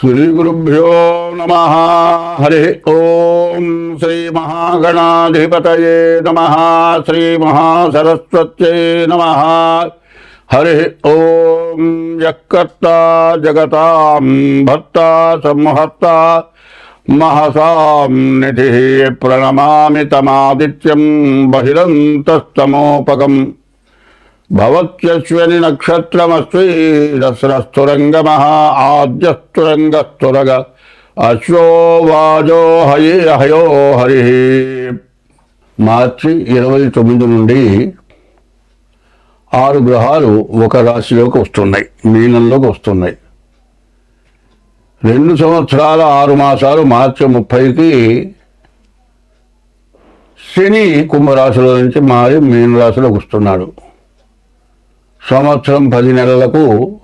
శ్రీగురుభ్యో నమ హరి ఓం శ్రీ మహాగణాధిపతయే నమ శ్రీ మహాసరస్వత్యై నమ హరి ఓం యకర్త జగతాం భర్త సంహర్త మహసాం నిధి ప్రణమామి తమాదిత్యం బహిరంతస్తమోపకం భవత్యశ్వని నక్షత్రమస్వి దసరస్తురంగమః ఆద్యస్తురంగస్తురగ అశ్వో వాజో హయే హయో హరి మార్చి ఇరవై తొమ్మిది నుండి ఆరు గ్రహాలు ఒక రాశిలోకి వస్తున్నాయి మీనంలోకి వస్తున్నాయి. రెండు సంవత్సరాల ఆరు మాసాలు మార్చి ముప్పైకి శని కుంభరాశిలో నుంచి మారి మీన రాశిలోకి వస్తున్నాడు. సంవత్సరం పది నెలలకు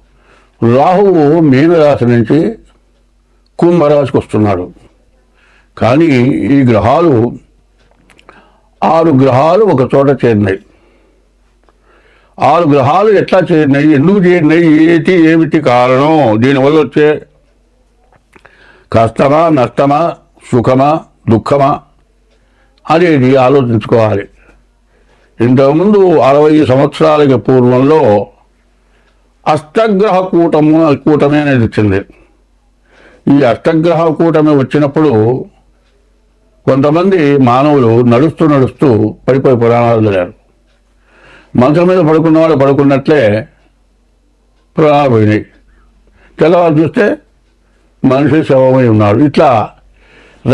రాహువు మీనరాశి నుంచి కుంభరాశికి వస్తున్నాడు. కానీ ఈ గ్రహాలు ఆరు గ్రహాలు ఒక చోట చేరినాయి. ఆరు గ్రహాలు ఎట్లా చేరినాయి? ఎందుకు చేరినాయి? ఏటి ఏమిటి కారణం? దీనివల్ల వచ్చే కష్టమా నష్టమా సుఖమా దుఃఖమా అనేది ఆలోచించుకోవాలి. ఇంతకుముందు అరవై సంవత్సరాలకి పూర్వంలో అష్టగ్రహ కూటము కూటమి అనేది వచ్చింది. ఈ అష్టగ్రహ కూటమి వచ్చినప్పుడు కొంతమంది మానవులు నడుస్తూ నడుస్తూ పడిపోయి పురాణాలు చదివారు. మంచం మీద పడుకున్న వాళ్ళు పడుకున్నట్లే పురాణాలు పోయినాయి. తెల్లవారు చూస్తే మనిషి శవమై ఉన్నాడు. ఇట్లా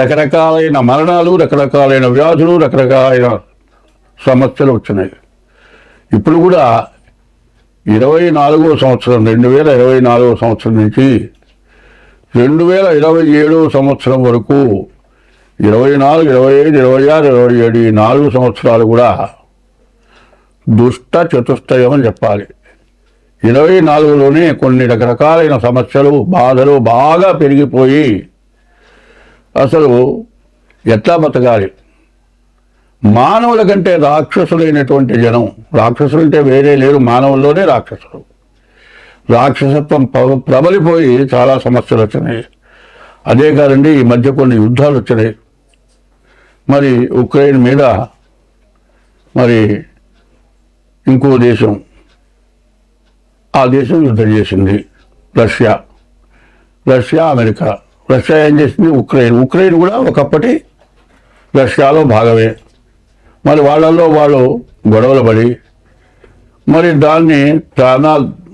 రకరకాలైన మరణాలు రకరకాలైన వ్యాధులు రకరకాలైన సమస్యలు వచ్చినాయి. ఇప్పుడు కూడా ఇరవై నాలుగో సంవత్సరం రెండు వేల ఇరవై నాలుగో సంవత్సరం నుంచి రెండు వేల ఇరవై ఏడో సంవత్సరం వరకు ఇరవై నాలుగు ఇరవై ఐదు ఇరవై ఆరు ఇరవై ఏడు ఈ నాలుగు సంవత్సరాలు కూడా దుష్ట చతుష్టయం అని చెప్పాలి. ఇరవై నాలుగులోనే కొన్ని రకరకాలైన సమస్యలు బాధలు బాగా పెరిగిపోయి అసలు ఎట్లా బతకాలి? మానవుల కంటే రాక్షసులైనటువంటి జనం రాక్షసులు అంటే వేరే లేరు మానవుల్లోనే రాక్షసులు. రాక్షసత్వం ప్రబలిపోయి చాలా సమస్యలు వచ్చినాయి. అదే కాదండి ఈ మధ్య కొన్ని యుద్ధాలు వచ్చినాయి. మరి ఉక్రెయిన్ మీద మరి ఇంకో దేశం ఆ దేశం యుద్ధం చేసింది రష్యా. Russia America. రష్యా ఏం చేసింది? ఉక్రెయిన్. ఉక్రెయిన్ కూడా ఒకప్పటి రష్యాలో భాగమే. మరి వాళ్ళల్లో వాళ్ళు గొడవలు పడి మరి దాన్ని తన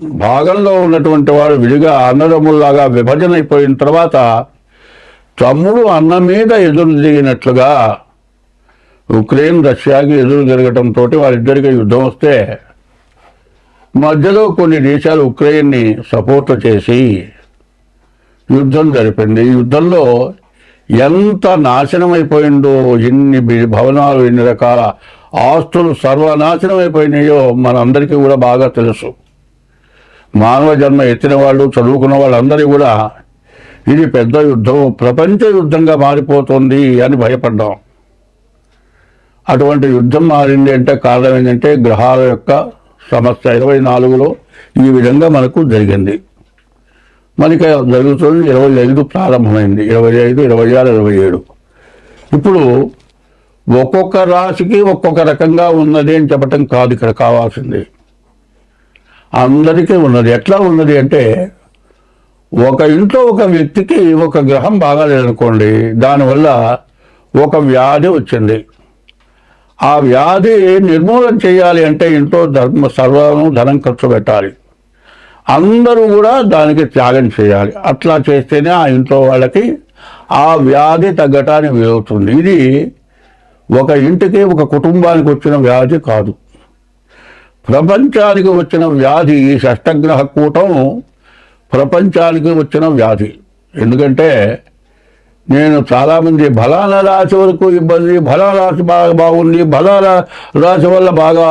భాగంలో ఉన్నటువంటి వాడు విడిగా అన్నదమ్ముల్లాగా విభజన అయిపోయిన తర్వాత తమ్ముడు అన్న మీద ఎదురు దిగినట్లుగా ఉక్రెయిన్ రష్యాకి ఎదురు తిరగటంతో వారిద్దరికి యుద్ధం వస్తే మధ్యలో కొన్ని దేశాలు ఉక్రెయిన్ని సపోర్ట్ చేసి యుద్ధం జరిపింది. ఈ యుద్ధంలో ఎంత నాశనం అయిపోయిందో ఎన్ని భవనాలు ఎన్ని రకాల ఆస్తులు సర్వనాశనం అయిపోయినాయో మనందరికీ కూడా బాగా తెలుసు. మానవ జన్మ ఎత్తిన వాళ్ళు చదువుకున్న వాళ్ళందరూ కూడా ఇది పెద్ద యుద్ధం ప్రపంచ యుద్ధంగా మారిపోతుంది అని భయపడ్డాం. అటువంటి యుద్ధం మారింది అంటే కారణం ఏంటంటే గ్రహాల యొక్క సమస్య. ఇరవై నాలుగులో ఈ విధంగా మనకు జరిగింది. మనకి జరుగుతుంది. ఇరవై ఐదు ప్రారంభమైంది. ఇరవై ఐదు ఇరవై ఆరు ఇరవై ఏడు. ఇప్పుడు ఒక్కొక్క రాశికి ఒక్కొక్క రకంగా ఉన్నది అని చెప్పటం కాదు. ఇక్కడ కావాల్సింది. అందరికీ ఉన్నది. ఎట్లా ఉన్నది అంటే ఒక ఇంట్లో ఒక వ్యక్తికి ఒక గ్రహం బాగాలేదనుకోండి దానివల్ల ఒక వ్యాధి వచ్చింది. ఆ వ్యాధి నిర్మూలన చేయాలి అంటే ఇంట్లో ధర్మ సర్వం ధనం ఖర్చు పెట్టాలి. అందరూ కూడా దానికి త్యాగం చేయాలి. అట్లా చేస్తేనే ఆ ఇంట్లో వాళ్ళకి ఆ వ్యాధి తగ్గటానికి వీలవుతుంది. ఇది ఒక ఇంటికి ఒక కుటుంబానికి వచ్చిన వ్యాధి కాదు. ప్రపంచానికి వచ్చిన వ్యాధి ఈ షష్టగ్రహ కూటం ప్రపంచానికి వచ్చిన వ్యాధి. ఎందుకంటే నేను చాలామంది బలానా రాశి వరకు ఇబ్బంది బలా రాశి బాగా బాగుంది బలానా రాశి వల్ల బాగా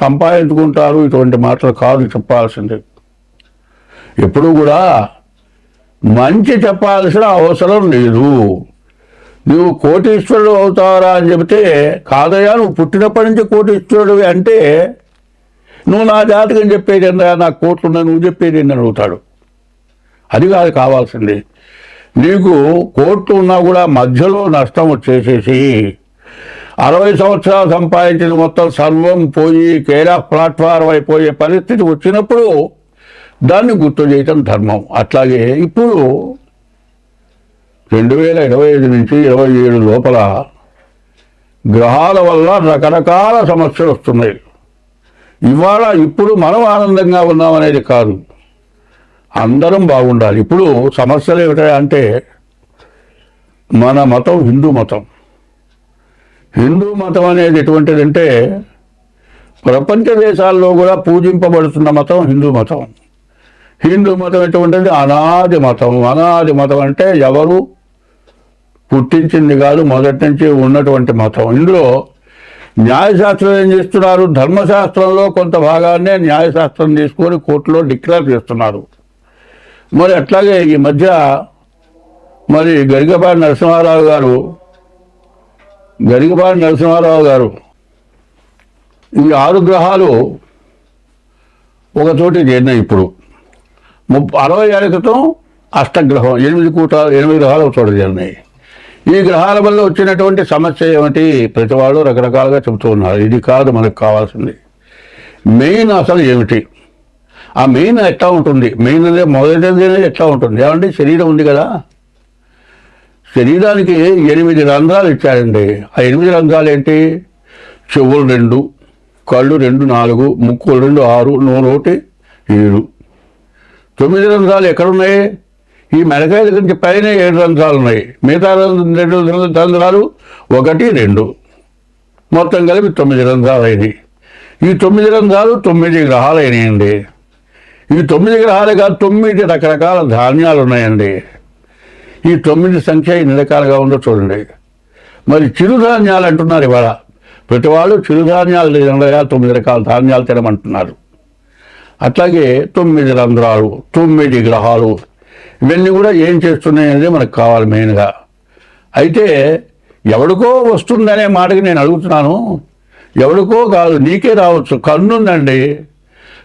సంపాదించుకుంటారు. ఇటువంటి మాటలు కాదు చెప్పాల్సింది. ఎప్పుడు కూడా మంచి చెప్పాల్సిన అవసరం లేదు. నువ్వు కోటీశ్వరుడు అవుతావరా అని చెబితే కాదయ్యా నువ్వు పుట్టినప్పటి నుంచి కోటీశ్వరుడు అంటే నువ్వు నా జాతకం చెప్పేది ఏందా నాకు కోట్లు నువ్వు చెప్పేది ఏందని అడుగుతాడు. అది కాదు కావాల్సింది. నీకు కోర్టు ఉన్నా కూడా మధ్యలో నష్టం వచ్చేసేసి అరవై సంవత్సరాలు సంపాదించిన మొత్తం సర్వం పోయి కేరా ప్లాట్ఫారం అయిపోయే పరిస్థితి వచ్చినప్పుడు దాన్ని గుర్తు చేయటం ధర్మం. అట్లాగే ఇప్పుడు రెండు వేల ఇరవై ఐదు నుంచి ఇరవై ఏడు లోపల గ్రహాల వల్ల రకరకాల సమస్యలు వస్తున్నాయి. ఇవాళ ఇప్పుడు మనం ఆనందంగా ఉన్నామనేది కాదు. అందరం బాగుండాలి. ఇప్పుడు సమస్యలు ఏమిటంటే మన మతం హిందూ మతం. హిందూ మతం అనేది ఎటువంటిదంటే ప్రపంచ దేశాల్లో కూడా పూజింపబడుతున్న మతం హిందూ మతం. హిందూ మతం ఎటువంటిది? అనాది మతం. అనాది మతం అంటే ఎవరు పుట్టించింది కాదు మొదటి నుంచి ఉన్నటువంటి మతం. ఇందులో న్యాయశాస్త్రం ఏం చేస్తున్నారు? ధర్మశాస్త్రంలో కొంత భాగాన్నే న్యాయశాస్త్రం తీసుకొని కోర్టులో డిక్లేర్ చేస్తున్నారు. మరి అట్లాగే ఈ మధ్య మరి గరికపాటి నరసింహారావు గారు గరికపాటి నరసింహారావు గారు ఈ ఆరు గ్రహాలు ఒక చోట చేరినాయి ఇప్పుడు. ముప్ప అరవై ఏళ్ళ క్రితం అష్టగ్రహం ఎనిమిది కూట ఎనిమిది గ్రహాలు ఒక చోట చేరినాయి ఈ గ్రహాల వల్ల వచ్చినటువంటి సమస్య ఏమిటి? ప్రతి వాళ్ళు రకరకాలుగా చెబుతూ ఉన్నారు. ఇది కాదు మనకు కావాల్సింది. మెయిన్ అసలు ఏమిటి? ఆ మెయిన్ ఎట్లా ఉంటుంది? మెయిన్ అనేది మొదటిది అనేది ఎట్లా ఉంటుంది? ఏమంటే శరీరం ఉంది కదా. శరీరానికి ఎనిమిది రంధ్రాలు ఇచ్చారండి. ఆ ఎనిమిది రంధ్రాలు ఏంటి? చెవులు రెండు కళ్ళు రెండు నాలుగు ముక్కులు రెండు ఆరు నూనె ఒకటి ఏడు. తొమ్మిది రంధ్రాలు ఎక్కడున్నాయి? ఈ మెడకాయ దగ్గర నుంచి పైన ఏడు రంధ్రాలు ఉన్నాయి. మిగతా రెండు రంధ్రాలు ఒకటి రెండు. మొత్తం కలిపి తొమ్మిది రంధ్రాలు అయినాయి ఈ తొమ్మిది రంధ్రాలు తొమ్మిది గ్రహాలు అయినాయండి ఈ తొమ్మిది గ్రహాలే కాదు తొమ్మిది రకరకాల ధాన్యాలు ఉన్నాయండి ఈ తొమ్మిది సంఖ్య ఎన్ని రకాలుగా ఉందో చూడండి. మరి చిరుధాన్యాలు అంటున్నారు ఇవాళ. ప్రతి వాళ్ళు చిరుధాన్యాలు తొమ్మిది రకాల ధాన్యాలు తినమంటున్నారు. అట్లాగే తొమ్మిది రంధ్రాలు తొమ్మిది గ్రహాలు ఇవన్నీ కూడా ఏం చేస్తున్నాయి అనేది మనకు కావాలి మెయిన్గా. అయితే ఎవడికో వస్తుందనే మాటకి నేను అడుగుతున్నాను. ఎవడికో కాదు నీకే రావచ్చు. కన్నుందండి.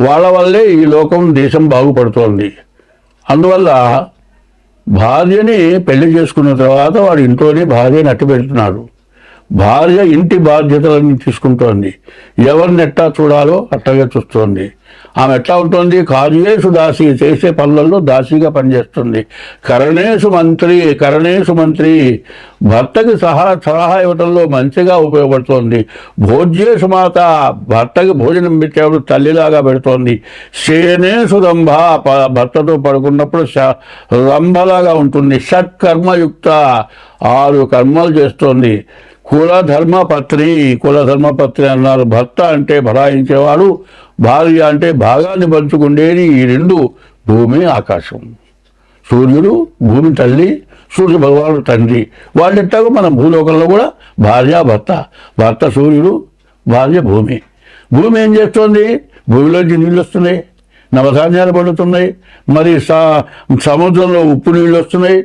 వాళ్ళ వల్లే ఈ లోకం దేశం బాగుపడుతోంది. అందువల్ల భార్యని పెళ్ళి చేసుకున్న తర్వాత వాడు ఇంట్లోనే భార్యని అట్టి పెడుతున్నాడు భార్య ఇంటి బాధ్యతలన్నీ తీసుకుంటోంది. ఎవరిని ఎట్టా చూడాలో అట్టగా చూస్తోంది. ఆమె ఎట్లా ఉంటుంది? కార్యేషు దాసి చేసే పనులలో దాసిగా పనిచేస్తుంది. కరణేశు మంత్రి కరణేశు మంత్రి భర్తకి సహా సలహా ఇవ్వడంలో మంచిగా ఉపయోగపడుతోంది. భోజ్యేషు మాత భర్తకి భోజనం పెట్టేప్పుడు తల్లిలాగా పెడుతోంది. శేనేషు రంభ భర్తతో పడుకున్నప్పుడు రంభలాగా ఉంటుంది. షట్ కర్మయుక్త ఆరు కర్మలు చేస్తోంది. కులధర్మపత్రి కులధర్మపత్రి అన్నారు. భర్త అంటే భరాయించేవాడు భార్య అంటే భాగాన్ని పంచుకుండేది ఈ రెండు భూమి ఆకాశం. సూర్యుడు భూమి తల్లి సూర్య భగవానుడు తండ్రి. వాళ్ళిట్టాగా మన భూలోకంలో కూడా భార్య భర్త. భర్త సూర్యుడు భార్య భూమి. భూమి ఏం చేస్తుంది? భూమిలోంచి నీళ్ళు వస్తున్నాయి నవధాన్యాలు పడుతున్నాయి మరి సముద్రంలో ఉప్పు నీళ్ళు వస్తున్నాయి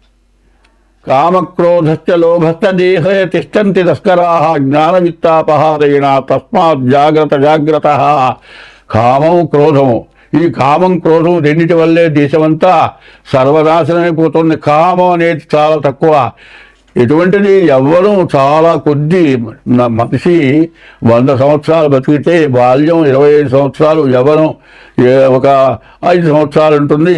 కామక్రోధశ్చ లోభశ్చ దేహే తిష్టంతి తస్కరా జ్ఞానవిత్తాపహారేణ తస్మాత్ జాగ్రత్త జాగ్రత్త. కామం క్రోధము. ఈ కామం క్రోధం రెండిటి వల్లే దేశమంతా సర్వనాశనమైపోతుంది కామం అనేది చాలా తక్కువ. ఎటువంటిది? ఎవ్వరూ చాలా కొద్ది మనిషి వంద సంవత్సరాలు బతికితే బాల్యం ఇరవై ఐదు సంవత్సరాలు యవ్వనం ఒక ఐదు సంవత్సరాలు ఉంటుంది.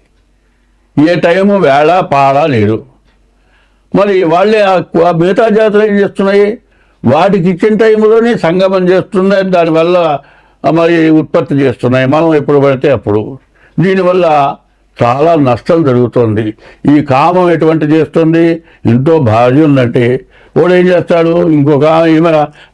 ఏ టైము వేళ పాడ లేదు మరి వాళ్ళే ఆ- మిగతా జాతర ఏం చేస్తున్నాయి? వాటికి ఇచ్చిన టైంలోనే సంగమం చేస్తున్నాయి. దానివల్ల మరి ఉత్పత్తి చేస్తున్నాయి. మనం ఎప్పుడు పడితే అప్పుడు. దీనివల్ల చాలా నష్టం జరుగుతుంది. ఈ కామం ఎటువంటి చేస్తుంది? ఇంట్లో భార్య ఉందంటే వాడు ఏం చేస్తాడు? ఇంకొక ఈమె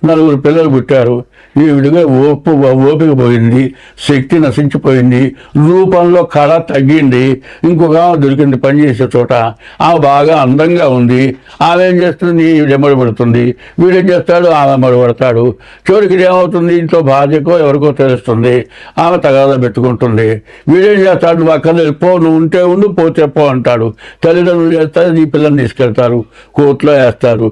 నలుగురు పిల్లలు పుట్టారు. ఈ విడిగా ఓపు ఓపిక పోయింది. శక్తి నశించిపోయింది. రూపంలో కళ తగ్గింది. ఇంకొక ఆమె దొరికింది పని చేసే చోట. ఆమె బాగా అందంగా ఉంది. ఆమె ఏం చేస్తుంది? ఈవిడెమ్మడి పడుతుంది. వీడేం చేస్తాడు? ఆమె మడబడతాడు చివరికి ఏమవుతుంది? ఇంట్లో భార్యకో ఎవరికో తెలుస్తుంది. ఆమె తగాదా పెట్టుకుంటుంది. వీడేం చేస్తాడు? నువ్వు అక్కడ పో నువ్వు ఉంటే ఉండు పోతే పో అంటాడు. తల్లిదండ్రులు చేస్తారు నీ పిల్లల్ని తీసుకెళ్తారు. కోర్టులో వేస్తారు.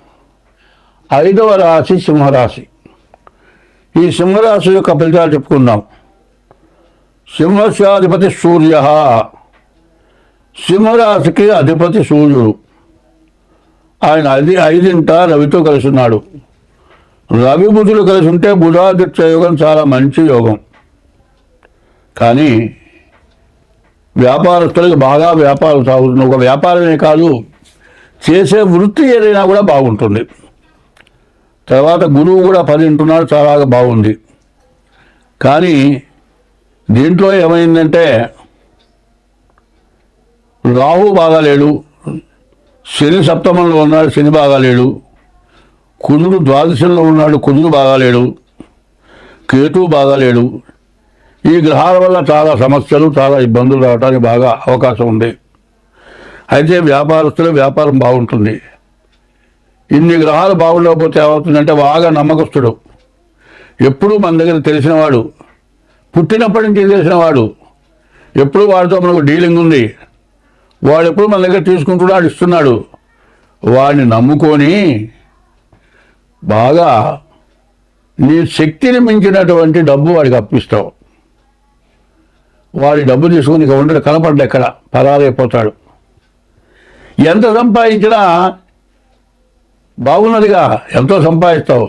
ఐదవ రాశి సింహరాశి. ఈ సింహరాశి యొక్క ఫలితాలు చెప్పుకుందాం. సింహస్యాధిపతి సూర్య. సింహరాశికి అధిపతి సూర్యుడు. ఆయన అది ఐదింట రవితో కలిసి ఉన్నాడు. రవి బుధులు కలిసి ఉంటే బుధాదిత్య యోగం చాలా మంచి యోగం. కానీ వ్యాపారస్తులకు బాగా వ్యాపారం సాగుతుంది. ఒక వ్యాపారమే కాదు చేసే వృత్తి ఏదైనా కూడా బాగుంటుంది. తర్వాత గురువు కూడా పది ఉంటున్నాడు చాలా బాగుంది. కానీ దీంట్లో ఏమైందంటే రాహు బాగాలేడు శని సప్తమంలో ఉన్నాడు శని బాగాలేడు కుదురు ద్వాదశంలో ఉన్నాడు కుజుడు బాగాలేడు కేతువు బాగాలేడు ఈ గ్రహాల వల్ల చాలా సమస్యలు చాలా ఇబ్బందులు రావడానికి బాగా అవకాశం ఉంది. అయితే వ్యాపారస్తులు వ్యాపారం బాగుంటుంది. ఇన్ని గ్రహాలు బాగుండకపోతే ఏమవుతుందంటే బాగా నమ్మకస్తుడు. ఎప్పుడూ మన దగ్గర తెలిసినవాడు. పుట్టినప్పటి నుంచి తెలిసినవాడు. ఎప్పుడు వాడితో మనకు డీలింగ్ ఉంది. వాడు ఎప్పుడు మన దగ్గర తీసుకుంటున్నాడు ఇస్తున్నాడు వాడిని నమ్ముకొని బాగా నీ శక్తిని మించినటువంటి డబ్బు వాడికి అప్పిస్తావు. వాడి డబ్బు తీసుకుని ఇక ఉండడు కనపడ్డా ఎక్కడ పరారైపోతాడు ఎంత సంపాదించినా బాగున్నదిగా. ఎంతో సంపాదిస్తావు.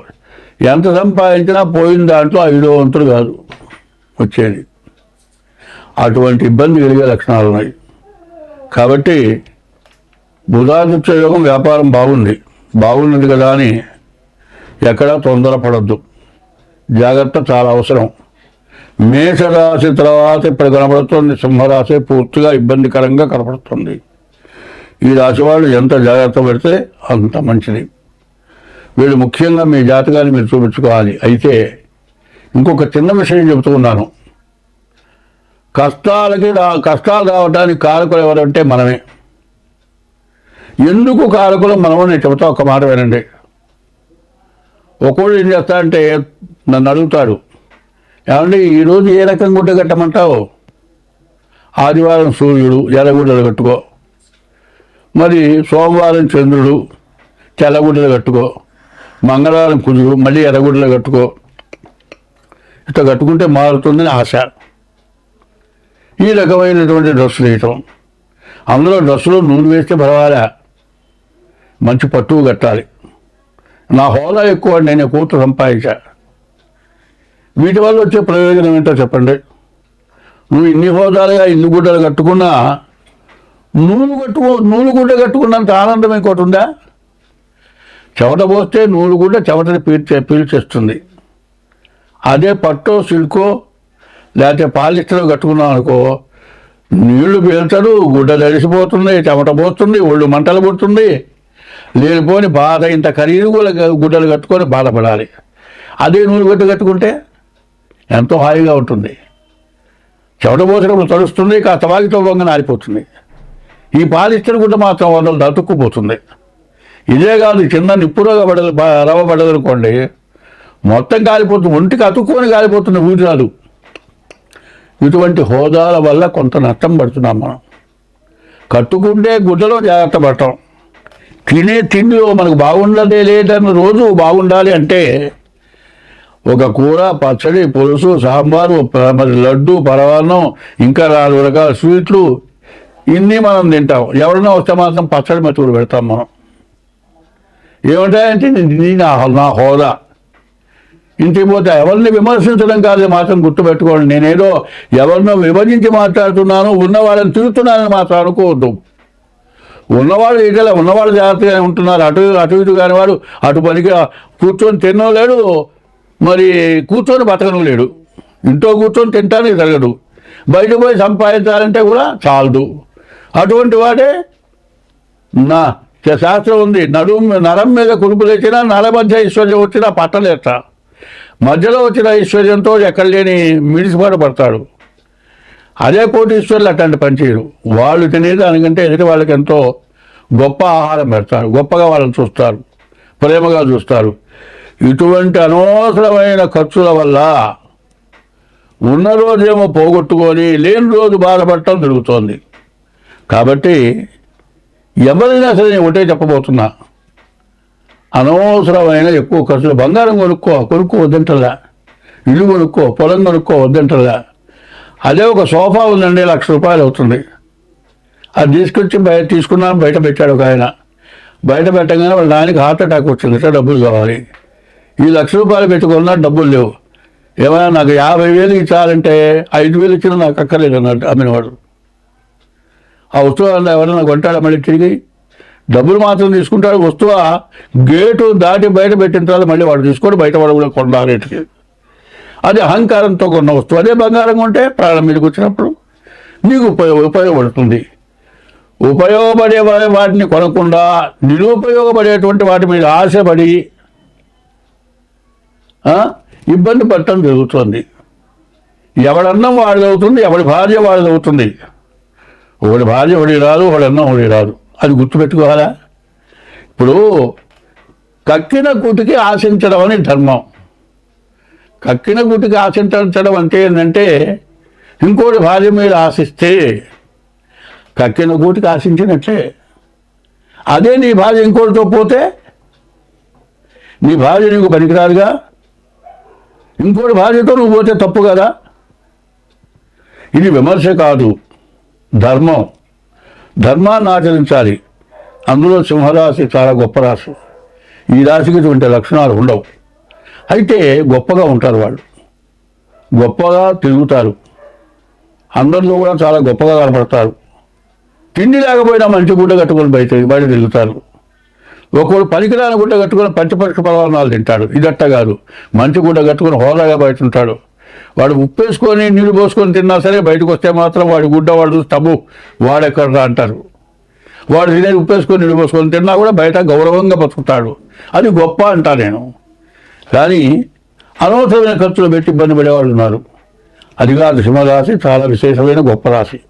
ఎంత సంపాదించినా పోయిన దాంట్లో ఐదో వంతులు కాదు వచ్చేది. అటువంటి ఇబ్బంది కలిగే లక్షణాలు ఉన్నాయి. కాబట్టి బుధాదిత్య యోగం వ్యాపారం బాగుంది. బాగున్నది కదా అని ఎక్కడా తొందరపడద్దు. జాగ్రత్త చాలా అవసరం. మేషరాశి తర్వాత ఇప్పుడు కనపడుతుంది సింహరాశి పూర్తిగా ఇబ్బందికరంగా కనపడుతుంది ఈ రాశి వాళ్ళు ఎంత జాగ్రత్త పెడితే అంత మంచిది. వీళ్ళు ముఖ్యంగా మీ జాతకాన్ని మీరు చూపించుకోవాలి. అయితే ఇంకొక చిన్న విషయం చెబుతూ ఉన్నాను. కష్టాలకి కష్టాలు రావడానికి కారకులు ఎవరంటే మనమే. ఎందుకు కారకులు మనము నేను చెబుతా ఒక మాట వినండి. ఒక్కోడు ఏం చేస్తాడంటే నన్ను అడుగుతాడు ఏమండి ఈరోజు ఏ రకం గుడ్డ కట్టమంటావు? ఆదివారం సూర్యుడు ఎర్రగుడ్డలు కట్టుకో. మరి సోమవారం చంద్రుడు తెల్లగుడ్డలు కట్టుకో. మంగళవారం కుదురు మళ్ళీ ఎర్రగుడ్డలు కట్టుకో. ఇట్లా కట్టుకుంటే మారుతుందని ఆశ. ఈ రకమైనటువంటి డ్రెస్సులు వేయటం. అందులో డ్రెస్సులో నూనె వేస్తే పర్వాలే. మంచి పట్టువు కట్టాలి. నా హోదా ఎక్కువ నేను ఎక్కువ సంపాదించా. వీటి వల్ల వచ్చే ప్రయోజనం ఏంటో చెప్పండి. నువ్వు ఇన్ని హోదాలుగా ఇన్ని గుడ్డలు కట్టుకున్నా నూలు కట్టుకో నూలు గుడ్డ కట్టుకున్నంత ఆనందం ఇంకోటి ఉందా? చెమట పోస్తే నూలు గుడ్డ చెమటని పీల్చే పీల్చేస్తుంది. అదే పట్టో సిల్కో లేకపోతే పాలిస్టర్ కట్టుకున్నాం అనుకో నీళ్ళు పీల్చడు గుడ్డ తడిసిపోతుంది చెమట పోతుంది ఒళ్ళు మంటలు పుడుతుంది. లేనిపోని బాధ ఇంత ఖరీదు కూడా గుడ్డలు కట్టుకొని బాధపడాలి. అదే నూనె గుడ్డ కట్టుకుంటే ఎంతో హాయిగా ఉంటుంది. చెమట పోసినప్పుడు తడుస్తుంది కాస్త వాగితో వంగ ఆరిపోతుంది ఈ పాలిస్టర్ గుడ్డ మాత్రం వందలు దతుక్కుపోతుంది ఇదే కాదు చిన్న నిప్పురగా పడదు రవ పడదనుకోండి మొత్తం కాలిపోతుంది ఒంటికి అతుక్కొని కాలిపోతుంది ఊరిరాదు ఇటువంటి హోదాల వల్ల కొంత నష్టం పడుతున్నాం మనం. కట్టుకుంటే గుడ్డలో జాగ్రత్త పడటం తినే తిండిలో మనకు బాగుండదే లేదన్న రోజు బాగుండాలి అంటే ఒక కూర పచ్చడి పులుసు సాంబారు మరి లడ్డు పరవాన్నం ఇంకా నాలుగు రకాల స్వీట్లు ఇన్ని మనం తింటాం. ఎవరైనా వస్తే మాత్రం పచ్చడి మెతుకులు పెడతాం మనం. ఏమంటాయంటే నేను నా నా హోదా. ఇంటికి పోతే ఎవరిని విమర్శించడం కాదు మాత్రం గుర్తుపెట్టుకోండి. నేనేదో ఎవరినో విభజించి మాట్లాడుతున్నాను ఉన్నవాళ్ళని తిరుగుతున్నానని మాత్రం అనుకోవద్దు. ఉన్నవాళ్ళు ఇటల ఉన్నవాళ్ళు జాగ్రత్తగానే ఉంటున్నారు. అటు అటు ఇటు కాని వాడు అటు పనికి కూర్చొని తినడం లేడు మరి కూర్చొని బతకను లేడు. ఇంట్లో కూర్చొని తింటానికి జరగదు బయట పోయి సంపాదించాలంటే కూడా చాలదు. అటువంటి వాడే నా శాస్త్రం ఉంది నడు నరం మీద కురుపు లేచినా నర మధ్య ఐశ్వర్యం వచ్చినా పట్టలేట. మధ్యలో వచ్చిన ఐశ్వర్యంతో ఎక్కడ లేని మిడిసిపాటు పడతాడు. అదే కోటీశ్వర్లు అట్లాంటి పని చేయరు వాళ్ళు తినే దానికంటే ఎదుటి వాళ్ళకి ఎంతో గొప్ప ఆహారం పెడతారు. గొప్పగా వాళ్ళని చూస్తారు. ప్రేమగా చూస్తారు. ఇటువంటి అనవసరమైన ఖర్చుల వల్ల ఉన్న రోజేమో పోగొట్టుకొని లేని రోజు బాధపడటం జరుగుతోంది. కాబట్టి ఎవరైనా సరే నేను ఒకటే చెప్పబోతున్నా. అనవసరమైన ఎక్కువ ఖర్చులు. బంగారం కొనుక్కో కొనుక్కో వద్దంటలా. ఇల్లు కొనుక్కో పొలం కొనుక్కో వద్దంటలా. అదే ఒక సోఫా ఉందండి లక్ష రూపాయలు అవుతుంది. అది తీసుకొచ్చి బయట తీసుకున్నాను బయట పెట్టాడు ఒక ఆయన. బయట పెట్టగానే వాళ్ళ నాయనకి హార్ట్ అటాక్ వచ్చింది. ఇట్లా డబ్బులు కావాలి? ఈ లక్ష రూపాయలు పెట్టుకున్నా డబ్బులు లేవు. ఏమైనా నాకు యాభై వేలు ఇచ్చాలంటే ఐదు వేలు ఇచ్చినా నాకు అక్కర్లేదు అన్నట్టు అమ్మినవాడు. ఆ వస్తువు అన్న ఎవరైనా కొంటాడా మళ్ళీ తిరిగి? డబ్బులు మాత్రం తీసుకుంటాడు వస్తువు గేటు దాటి బయట పెట్టిన తర్వాత మళ్ళీ వాడు తీసుకొని బయట వాడు కూడా కొండ రేటుకి అది అహంకారంతో కొన్న వస్తువు. అదే బంగారం కొంటే ప్రాణం మీదకి వచ్చినప్పుడు నీకు ఉపయోగ ఉపయోగపడుతుంది. ఉపయోగపడే వాటిని కొనకుండా నిరుపయోగపడేటువంటి వాటి మీద ఆశపడి ఇబ్బంది పడటం జరుగుతుంది. ఎవడన్నం వాడిదవుతుంది ఎవడి భార్య వాడిది ఒకటి భార్య ఒకటి రాదు ఒకటి అన్నం ఒకటి రాదు. అది గుర్తుపెట్టుకోవాలా? ఇప్పుడు కక్కిన గుటికి ఆశించడం అని ధర్మం. కక్కిన గుటికి ఆశించడం అంటే ఏంటంటే ఇంకోటి భార్య మీద ఆశిస్తే కక్కిన గూటికి ఆశించినట్లే. అదే నీ భార్య ఇంకోటితో పోతే నీ భార్య నీకు పనికిరాదుగా? ఇంకోటి భార్యతో నువ్వు పోతే తప్పు కదా? ఇది విమర్శ కాదు. ధర్మం. ధర్మాన్ని ఆచరించాలి. అందులో సింహరాశి చాలా గొప్ప రాశి. ఈ రాశికి ఇటువంటి లక్షణాలు ఉండవు. అయితే గొప్పగా ఉంటారు వాళ్ళు. గొప్పగా తిరుగుతారు. అందరిలో కూడా చాలా గొప్పగా కనపడతారు. తిండి లేకపోయినా మంచి గుడ్డ కట్టుకొని బయట బయట తిరుగుతారు. ఒకడు పనికిరాని గుడ్డ కట్టుకొని పంచపక్ష పరమాణాలు తింటాడు. ఇదట్ట కాదు. మంచి గుడ్డ కట్టుకొని హోదాగా బయట ఉంటాడు. వాడు ఉప్పేసుకొని నీళ్ళు పోసుకొని తిన్నా సరే బయటకు వస్తే మాత్రం వాడి గుడ్డ వాడు తబు వాడెక్కడరా అంటారు. వాడు తినేది ఉప్పేసుకొని నీళ్ళు పోసుకొని తిన్నా కూడా బయట గౌరవంగా బతుకుతాడు. అది గొప్ప అంటా నేను. కానీ అనవసరమైన ఖర్చులు పెట్టి ఇబ్బంది పడేవాళ్ళు ఉన్నారు. అది కాదు సింహరాశి చాలా విశేషమైన గొప్ప రాశి.